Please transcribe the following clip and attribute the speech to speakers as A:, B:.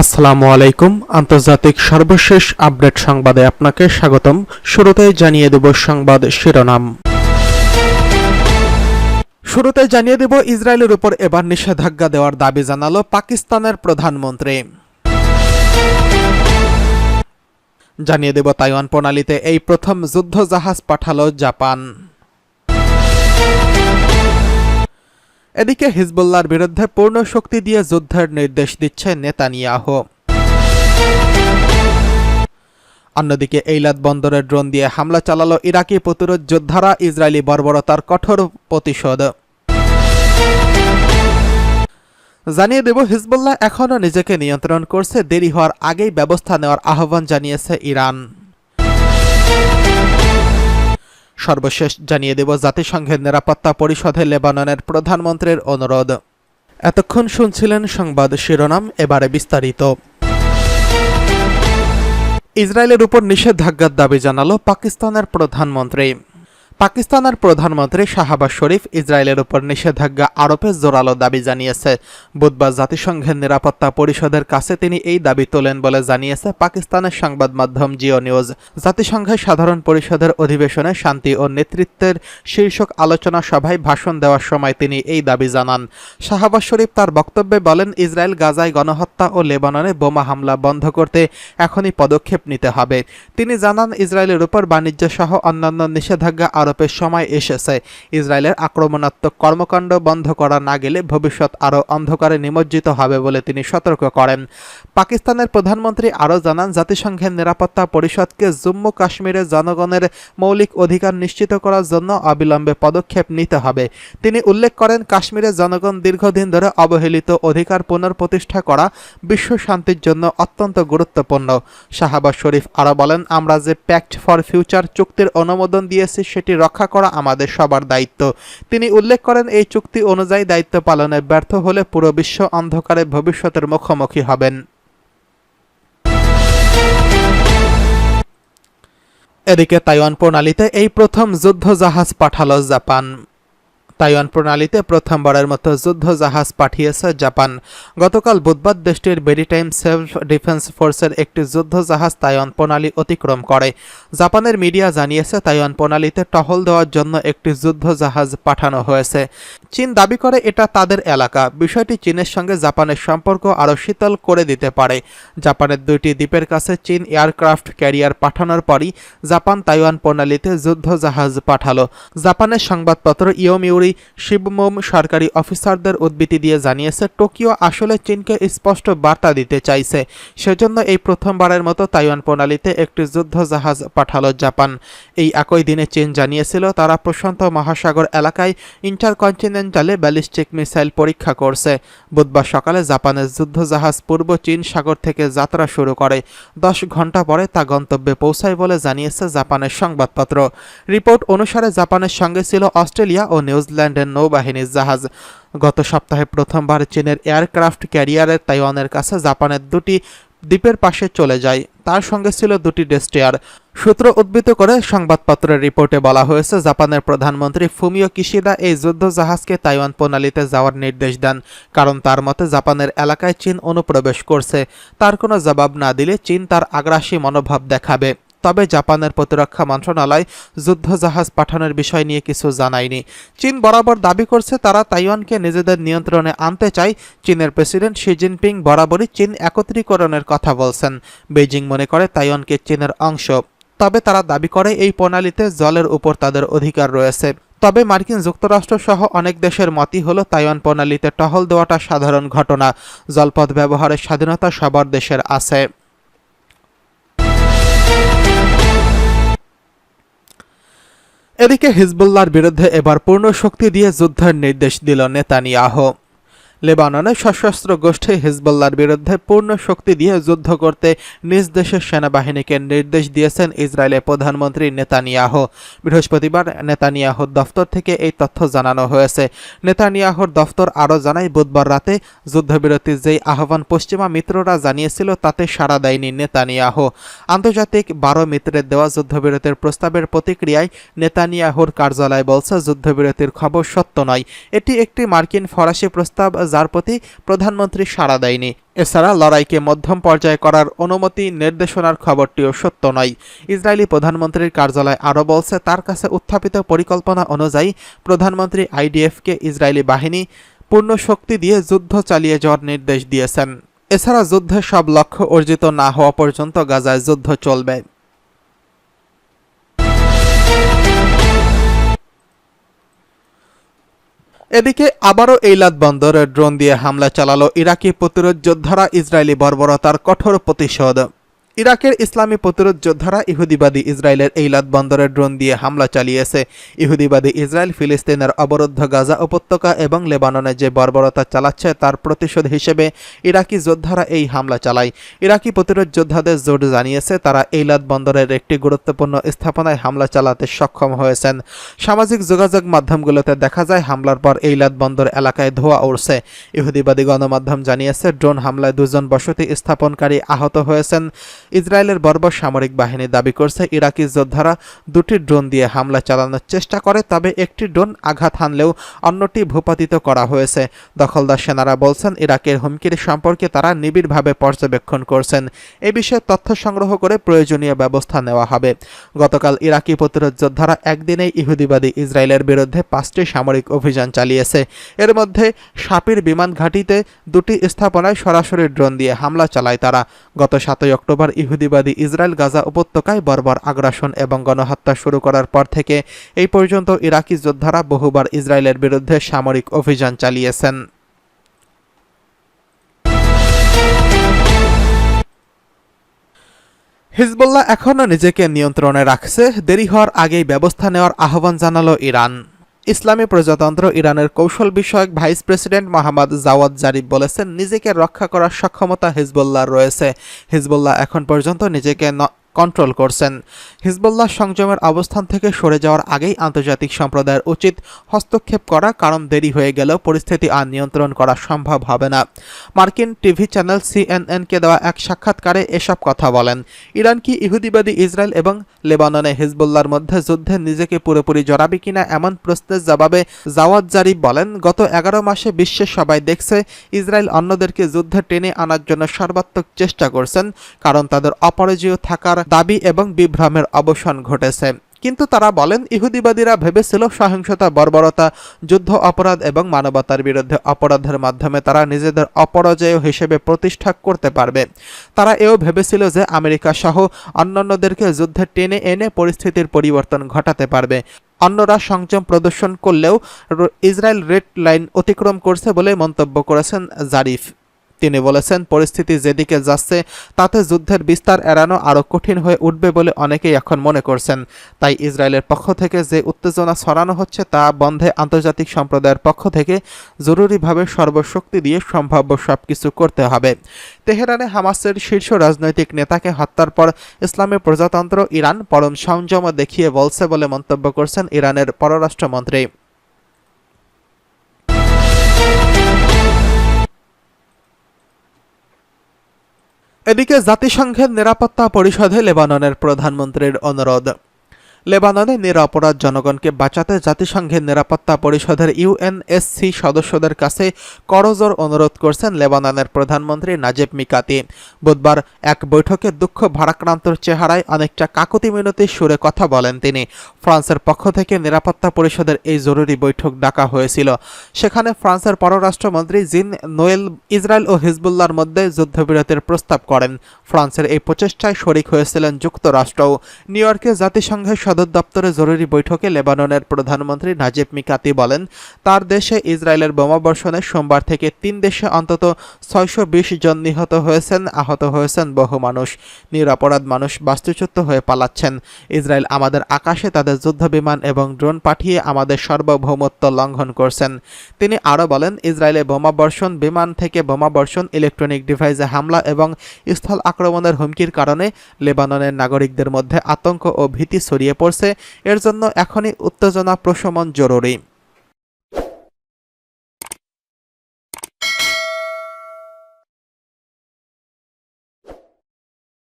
A: আসসালামু আলাইকুম। আন্তর্জাতিক সর্বশেষ আপডেট সংবাদে আপনাকে স্বাগতম। শুরুতেই জানিয়ে দেব সংবাদ শিরোনাম। শুরুতে জানিয়ে দেব ইসরায়েলের উপর এবার নিষেধাজ্ঞা দেওয়ার দাবি জানালো পাকিস্তানের প্রধানমন্ত্রী। জানিয়ে দেব তাইওয়ান প্রণালীতে এই প্রথম যুদ্ধ জাহাজ পাঠালো জাপান। এদিকে হিজবুল্লাহর বিরুদ্ধে পূর্ণ শক্তি দিয়ে যুদ্ধের নির্দেশ দিচ্ছে নেতানিয়াহ। অন্যদিকে এইলাদ বন্দরে ড্রোন দিয়ে হামলা চালালো ইরাকি প্রতিরোধ যোদ্ধারা ইসরায়েলি বর্বরতার কঠোর প্রতিশোধ। জানিয়ে দেব, হিজবুল্লাহ এখনও নিজেকে নিয়ন্ত্রণ করছে। দেরি হওয়ার আগেই ব্যবস্থা নেওয়ার আহ্বান জানিয়েছে ইরান। সর্বশেষ জানিয়ে দেব জাতিসংঘের নিরাপত্তা পরিষদে লেবাননের প্রধানমন্ত্রীর অনুরোধ। এতক্ষণ শুনছিলেন সংবাদ শিরোনাম, এবারে বিস্তারিত। ইসরায়েলের উপর নিষেধাজ্ঞার দাবি জানালো পাকিস্তানের প্রধানমন্ত্রী। পাকিস্তানের প্রধানমন্ত্রী শাহবাজ শরীফ ইসরায়েলের উপর নিষেধাজ্ঞা আরোপের জোরালো দাবি জানিয়েছে। বুধবার জাতিসংঘের নিরাপত্তা পরিষদের কাছে তিনি এই দাবি তোলেন বলে জানিয়েছে পাকিস্তানের সংবাদ মাধ্যম জিও নিউজ। জাতিসংঘের সাধারণ পরিষদের অধিবেশনে শান্তি ও নেতৃত্বের শীর্ষক আলোচনা সভায় ভাষণ দেওয়ার সময় তিনি এই দাবি জানান। শাহবাজ শরীফ তার বক্তব্যে বলেন, ইসরায়েল গাজায় গণহত্যা ও লেবাননে বোমা হামলা বন্ধ করতে এখনই পদক্ষেপ নিতে হবে। তিনি জানান, ইসরায়েলের উপর বাণিজ্য সহ অন্যান্য নিষেধাজ্ঞা আরোপের সময় এসেছে। ইসরায়েলের আক্রমণাত্মক কর্মকাণ্ড বন্ধ করা না গেলে ভবিষ্যৎ আরও অন্ধকারে নিমজ্জিত হবে বলে তিনি সতর্ক করেন। পাকিস্তানের প্রধানমন্ত্রী আরও জানান, জাতিসংঘের নিরাপত্তা পরিষদকে জম্মু কাশ্মীরের জনগণের মৌলিক অধিকার নিশ্চিত করার জন্য অবিলম্বে পদক্ষেপ নিতে হবে। তিনি উল্লেখ করেন কাশ্মীরের জনগণ দীর্ঘদিন ধরে অবহেলিত অধিকার পুনঃপ্রতিষ্ঠা করা বিশ্ব শান্তির জন্য অত্যন্ত গুরুত্বপূর্ণ। শাহবাজ শরীফ আরও বলেন, আমরা যে প্যাক্ট ফর ফিউচার চুক্তির অনুমোদন দিয়েছি, সেটি রক্ষা করা আমাদের সবার দায়িত্ব। তিনি উল্লেখ করেন, এই চুক্তি অনুযায়ী দায়িত্ব পালনে ব্যর্থ হলে পুরো বিশ্ব অন্ধকারে ভবিষ্যতের মুখোমুখি হবেন। এদিকে তাইওয়ান প্রণালীতে এই প্রথম যুদ্ধ জাহাজ পাঠালো জাপান। তাইওয়ান প্রণালীতে প্রথমবারের মতো যুদ্ধ জাহাজ পাঠিয়েছে জাপান। গতকাল বুধবার দেশটির মেরিটাইম সেলফ ডিফেন্স ফোর্সের একটি যুদ্ধ জাহাজ তাইওয়ান প্রণালী অতিক্রম করে। জাপানের মিডিয়া জানিয়েছে, তাইওয়ান প্রণালীতে টহল দেওয়ার জন্য একটি যুদ্ধ জাহাজ পাঠানো হয়েছে। চীন দাবি করে, এটা তাদের এলাকা। বিষয়টি চীনের সঙ্গে জাপানের সম্পর্ক আরও শীতল করে দিতে পারে। জাপানের দুইটি দ্বীপের কাছে চীন এয়ারক্রাফট ক্যারিয়ার পাঠানোর পরই জাপান তাইওয়ান প্রণালীতে যুদ্ধ জাহাজ পাঠালো। জাপানের সংবাদপত্র ইয়োমিউরি শিবমোম সরকারি অফিসারদের উদ্বৃত্তি দিয়ে জানিয়েছে, টোকিও আসলে চীনকে স্পষ্ট বার্তা দিতে চাইছে। সেজন্য এই প্রথমবারের মতো তাইওয়ান প্রণালীতে একটি যুদ্ধ জাহাজ পাঠালো জাপান। এই একই দিনে চীন জানিয়েছিল, তারা প্রশান্ত মহাসাগর এলাকায় ইন্টারকন্টিনেন্টালে ব্যালিস্টিক মিসাইল পরীক্ষা করছে। বুধবার সকালে জাপানের যুদ্ধ জাহাজ পূর্ব চীন সাগর থেকে যাত্রা শুরু করে। দশ ঘণ্টা পরে তা গন্তব্যে পৌঁছায় বলে জানিয়েছে জাপানের সংবাদপত্র। রিপোর্ট অনুসারে জাপানের সঙ্গে ছিল অস্ট্রেলিয়া ও নিউজিল্যান্ডের নৌবাহিনীর জাহাজ গত সপ্তাহে প্রথমবার চীনের এয়ারক্রাফট ক্যারিয়ারের তাইওয়ানের কাছে জাপানের দুটি দ্বীপের পাশে চলে যায়। তার সঙ্গে ছিল দুটি ডেস্টিয়ার সূত্র উদ্বৃত্ত করে সংবাদপত্রের রিপোর্টে বলা হয়েছে, জাপানের প্রধানমন্ত্রী ফুমিও কিশিদা এই যুদ্ধ জাহাজকে তাইওয়ান প্রণালীতে যাওয়ার নির্দেশ দেন, কারণ তার মতে জাপানের এলাকায় চীন অনুপ্রবেশ করছে। তার কোনো জবাব না দিলে চীন তার আগ্রাসী মনোভাব দেখাবে। তবে জাপানের প্রতিরক্ষা মন্ত্রণালয় যুদ্ধ জাহাজ পাঠানোর বিষয় নিয়ে কিছু জানায়নি। চীন বরাবর দাবি করছে তারা তাইওয়ানকে নিজেদের নিয়ন্ত্রণে আনতে চায়। চীনের প্রেসিডেন্ট শি জিনপিং বরাবরই চীন একত্রীকরণের কথা বলছেন। বেজিং মনে করে তাইওয়ানকে চীনের অংশ। তবে তারা দাবি করে এই প্রণালীতে জলের উপর তাদের অধিকার রয়েছে। তবে মার্কিন যুক্তরাষ্ট্র সহ অনেক দেশের মতই হলো তাইওয়ান প্রণালীতে টহল দেওয়াটা সাধারণ ঘটনা। জলপথ ব্যবহারের স্বাধীনতা সবার দেশের আছে। এদিকে হিজবুল্লাহর বিরুদ্ধে এবার পূর্ণ শক্তি দিয়ে যুদ্ধের নির্দেশ দিল নেতানিয়াহ। লেবাননে সশস্ত্র গোষ্ঠী হিজবুল্লার বিরুদ্ধে পূর্ণ শক্তি দিয়ে যুদ্ধ করতে নিজ দেশের সেনাবাহিনীকে নির্দেশ দিয়েছেন ইসরায়েলের প্রধানমন্ত্রী নেতানিয়াহ। বৃহস্পতিবার নেতানিয়াহুর দফতর থেকে এই তথ্য জানানো হয়েছে। নেতানিয়াহুর দফতর আরও জানায়, বুধবার রাতে যুদ্ধবিরতির যেই আহ্বান পশ্চিমা মিত্ররা জানিয়েছিল, তাতে সাড়া দেয়নি নেতানিয়াহ। আন্তর্জাতিক বারো মিত্রের দেওয়া যুদ্ধবিরতির প্রস্তাবের প্রতিক্রিয়ায় নেতানিয়াহুর কার্যালয় বলছে, যুদ্ধবিরতির খবর সত্য নয়। এটি একটি মার্কিন ফরাসি প্রস্তাব যার প্রতি প্রধানমন্ত্রী সাড়া দেয়নি। এছাড়া লড়াইকে মধ্যম পর্যায়ে করার অনুমতি, নির্দেশনার খবরটিও সত্য নয়। ইসরায়েলি প্রধানমন্ত্রীর কার্যালয় আরও বলছে, তার কাছে উত্থাপিত পরিকল্পনা অনুযায়ী প্রধানমন্ত্রী আইডিএফকে ইসরায়েলি বাহিনী পূর্ণ শক্তি দিয়ে যুদ্ধ চালিয়ে যাওয়ার নির্দেশ দিয়েছেন। এছাড়া যুদ্ধের সব লক্ষ্য অর্জিত না হওয়া পর্যন্ত গাজায় যুদ্ধ চলবে। এদিকে আবারও এইলাদ বন্দরের ড্রোন দিয়ে হামলা চালালো ইরাকি প্রতিরোধ যোদ্ধারা ইসরায়েলি বর্বরতার কঠোর প্রতিশোধ। ইরাকের ইসলামী প্রতিরোধ যোদ্ধারা ইহুদিবাদী ইসরায়েলের এইলাদ বন্দরে ড্রোন দিয়ে হামলা চালিয়েছে। ইহুদিবাদী ইসরায়েল ফিলিস্তিনের অবরুদ্ধ গাজা উপত্যকা এবং লেবাননে যে বর্বরতা চালাচ্ছে তার প্রতিশোধ হিসেবে ইরাকি যোদ্ধারা এই হামলা চালায়। ইরাকি প্রতিরোধ যোদ্ধাদের জোট জানিয়েছে, তারা এইলাদ বন্দরের একটি গুরুত্বপূর্ণ স্থাপনায় হামলা চালাতে সক্ষম হয়েছেন। সামাজিক যোগাযোগ মাধ্যমগুলোতে দেখা যায়, হামলার পর এইলাদ বন্দর এলাকায় ধোঁয়া উড়ছে। ইহুদিবাদী গণমাধ্যম জানিয়েছে, ড্রোন হামলায় দুজন বসতি স্থাপনকারী আহত হয়েছেন। ইসরায়েলের বর্বর সামরিক বাহিনী দাবি করছে, ইরাকি যোদ্ধারা দুটি ড্রোন দিয়ে হামলা চালানোর চেষ্টা করে, তবে একটি ড্রোন আঘাত হানলেও অন্যটি ভূপাতিত করা হয়েছে। দখলদার সেনারা বলছেন, ইরাকের হুমকির সম্পর্কে তারা নিবিড়ভাবে পর্যবেক্ষণ করছেন। এ বিষয়ে তথ্য সংগ্রহ করে প্রয়োজনীয় ব্যবস্থা নেওয়া হবে। গতকাল ইরাকি প্রতিরোধ যোদ্ধারা একদিনেই ইহুদিবাদী ইসরায়েলের বিরুদ্ধে পাঁচটি সামরিক অভিযান চালিয়েছে। এর মধ্যে সাপির বিমান ঘাঁটিতে দুটি স্থাপনায় সরাসরি ড্রোন দিয়ে হামলা চালায় তারা। গত সাতই অক্টোবর ইহুদিবাদী ইসরায়েল গাজা উপত্যকায় বর্বর আগ্রাসন এবং গণহত্যা শুরু করার পর থেকে এই পর্যন্ত ইরাকি যোদ্ধারা বহুবার ইসরায়েলের বিরুদ্ধে সামরিক অভিযান চালিয়েছেন। হিজবুল্লাহ এখনও নিজেকে নিয়ন্ত্রণে রাখছে। দেরি হওয়ার আগেই ব্যবস্থা নেওয়ার আহ্বান জানালো ইরান। ইসলামী প্রজাতন্ত্র ইরানের কৌশল বিষয়ক vice president Mohammad Javad Zarif বলেছেন, নিজেকে রক্ষা করার সক্ষমতা হিজবুল্লাহর রয়েছে। হিজবুল্লাহ এখন পর্যন্ত নিজেকে কন্ট্রোল করছেন। হিজবুল্লাহ সংযমের অবস্থান থেকে সরে যাওয়ার আগেই আন্তর্জাতিক সম্প্রদায়ের উচিত হস্তক্ষেপ করা, কারণ দেরি হয়ে গেলেও পরিস্থিতি আর নিয়ন্ত্রণ করা সম্ভব হবে না। মার্কিন টিভি চ্যানেল সিএনএনকে দেওয়া এক সাক্ষাৎকারে এসব কথা বলেন। ইরান কি ইহুদিবাদী ইসরায়েল এবং লেবাননে হিজবুল্লাহর মধ্যে যুদ্ধে নিজেকে পুরোপুরি জড়াবে কিনা এমন প্রশ্নের জবাবে জাওয়াদ জারিফ বলেন, গত এগারো মাসে বিশ্বের সবাই দেখছে ইসরায়েল অন্যদেরকে যুদ্ধে টেনে আনার জন্য সর্বাত্মক চেষ্টা করছেন, কারণ তাদের অপরাজয় থাকার দাবি এবং বিভ্রমের অবসান ঘটেছে। কিন্তু তারা বলেন, ইহুদিবাদীরা ভেবেছিল সহিংসতা, বর্বরতা, যুদ্ধ, অপরাধ এবং মানবতার বিরুদ্ধে অপরাধের মাধ্যমে তারা নিজেদের অপরাজয় হিসেবে প্রতিষ্ঠা করতে পারবে। তারা এও ভেবেছিল যে আমেরিকা সহ অন্যান্যদেরকে যুদ্ধে টেনে এনে পরিস্থিতির পরিবর্তন ঘটাতে পারবে। অন্যরা সংযম প্রদর্শন করলেও ইসরায়েল রেড লাইন অতিক্রম করছে বলে মন্তব্য করেছেন জারিফ। তিনি বলেছেন, পরিস্থিতি যেদিকে যাচ্ছে, তাতে যুদ্ধের বিস্তার এড়ানো আরও কঠিন হয়ে উঠবে বলে অনেকেই এখন মনে করছেন। তাই ইসরায়েলের পক্ষ থেকে যে উত্তেজনা ছড়ানো হচ্ছে, তা বন্ধে আন্তর্জাতিক সম্প্রদায়ের পক্ষ থেকে জরুরিভাবে সর্বশক্তি দিয়ে সম্ভাব্য সব কিছু করতে হবে। তেহরানে হামাসের শীর্ষ রাজনৈতিক নেতাকে হত্যার পর ইসলামী প্রজাতন্ত্র ইরান পরম সংযম দেখিয়ে বলছে বলে মন্তব্য করছেন ইরানের পররাষ্ট্রমন্ত্রী। এদিকে জাতিসংঘের নিরাপত্তা পরিষদে লেবাননের প্রধানমন্ত্রীর অনুরোধ। লেবাননে নিরাপরাধ জনগণকে বাঁচাতে জাতিসংঘের নিরাপত্তা পরিষদের ইউএনএসসি সদস্যদের কাছে করজোর অনুরোধ করছেন লেবাননের প্রধানমন্ত্রী নাজেব মিকাতি। বুধবার এক বৈঠকে দুঃখ ভারাক্রান্তর চেহারায় অনেকটা কাকতি মিনতির সুরে কথা বলেন তিনি। ফ্রান্সের পক্ষ থেকে নিরাপত্তা পরিষদের এই জরুরি বৈঠক ডাকা হয়েছিল। সেখানে ফ্রান্সের পররাষ্ট্রমন্ত্রী জিন নোয়েল ইসরায়েল ও হিজবুল্লার মধ্যে যুদ্ধবিরতির প্রস্তাব করেন। ফ্রান্সের এই প্রচেষ্টায় শরিক হয়েছিলেন যুক্তরাষ্ট্রও। নিউ ইয়র্কে জাতিসংঘের সদর দপ্তরে জরুরি বৈঠকে লেবাননের প্রধানমন্ত্রী নাজিব মিকাতি বলেন, তার দেশে ইসরায়েলের বোমাবর্ষণে সোমবার থেকে তিন দেশে অন্তত ছয়শো বিশ জন নিহত হয়েছেন, আহত হয়েছেন বহু মানুষ। নিরপরাধ মানুষ বাস্তুচ্যুত হয়ে পালাচ্ছেন। ইসরায়েল আমাদের আকাশে তাদের যুদ্ধবিমান এবং ড্রোন পাঠিয়ে আমাদের সার্বভৌমত্ব লঙ্ঘন করছেন। তিনি আরও বলেন, ইসরায়েলে বোমাবর্ষণ বিমান থেকে বোমাবর্ষণ ইলেকট্রনিক ডিভাইসে হামলা এবং স্থল আক্রমণের হুমকির কারণে লেবাননের নাগরিকদের মধ্যে আতঙ্ক ও ভীতি ছড়িয়ে পড়ছে। এর জন্য এখনই উত্তেজনা প্রশমন জরুরি।